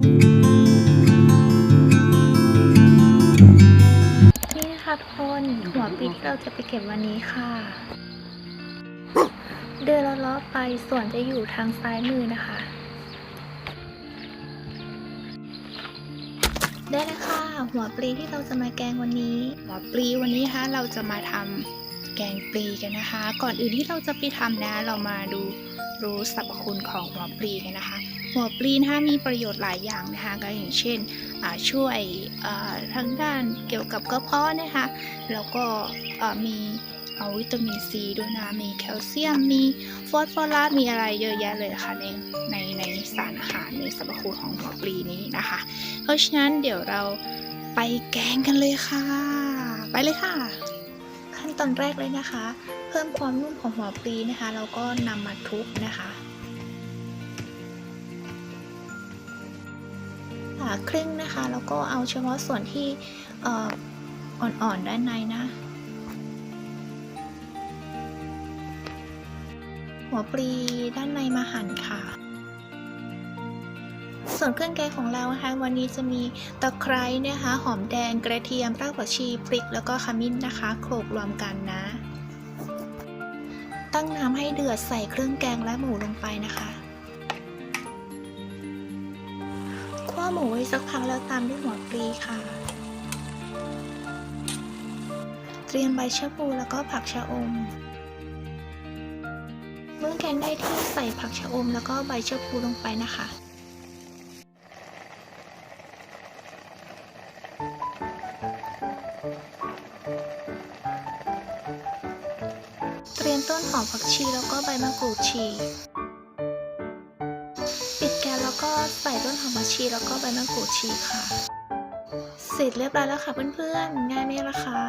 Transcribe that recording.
นี่นะคะทุกคนหัวปีที่เราจะไปเก็บวันนี้ค่ะ เดินเลาะๆไปส่วนจะอยู่ทางซ้ายมือนะคะ ได้แล้วค่ะ หัวปลีที่เราจะมาแกงวันนี้ หัวปลีวันนี้นะคะเราจะมาทำ แกงปลีกันนะคะ ก่อนอื่นที่เราจะไปทำนะ เรามาดูรู้สรรพคุณของหัวปลีกันนะคะ หัวปลีนะคะมีประโยชน์หลายอย่างนะคะก็อย่างเช่นช่วยอ่าทางด้านเกี่ยวกับกระเพาะนะคะแล้วก็มีเอาวิตามินซีด้วยนะ มีแคลเซียม มีฟอสฟอรัส มีอะไรเยอะแยะเลยนะคะในในในสารอาหารในสรรพคุณของหัวปลีนี้นะคะ เพราะฉะนั้นเดี๋ยวเราไปแกงกันเลยค่ะ ไปเลยค่ะ ขั้นตอนแรกเลยนะคะ เพิ่มความนุ่มของหัวปลีนะคะเราก็นำมาทุบนะคะผ่าครึ่งนะคะ แล้วก็เอาเฉพาะส่วนที่อ่ออ่อนๆด้านในนะ หัวปลีด้านในมาหั่นค่ะ ส่วนเครื่องแกงของเรานะคะวันนี้จะมีตะไคร้นะคะหอมแดงกระเทียมรากผักชีพริกแล้วก็ขมิ้นนะคะโขลกรวมกันนะ ตั้งน้ำให้เดือดใส่เครื่องแกงและหมูลงไปนะคะคั่วหมูไว้สักพักแล้วตามด้วยหัวปลีค่ะ เตรียมใบชะพูแล้วก็ผักชะอมเมื่อแกงได้ที่ใส่ผักชะอมแล้วก็ใบชะพูลงไปนะคะ ต้นหอมผักชีแล้วก็ใบมะกรูดฉีกปิดแก๊สแล้วก็ใส่ต้นหอมผักชีแล้วก็ใบมะกรูดฉีกค่ะ เสร็จเรียบร้อยแล้วค่ะเพื่อนๆ ง่ายไหมล่ะคะ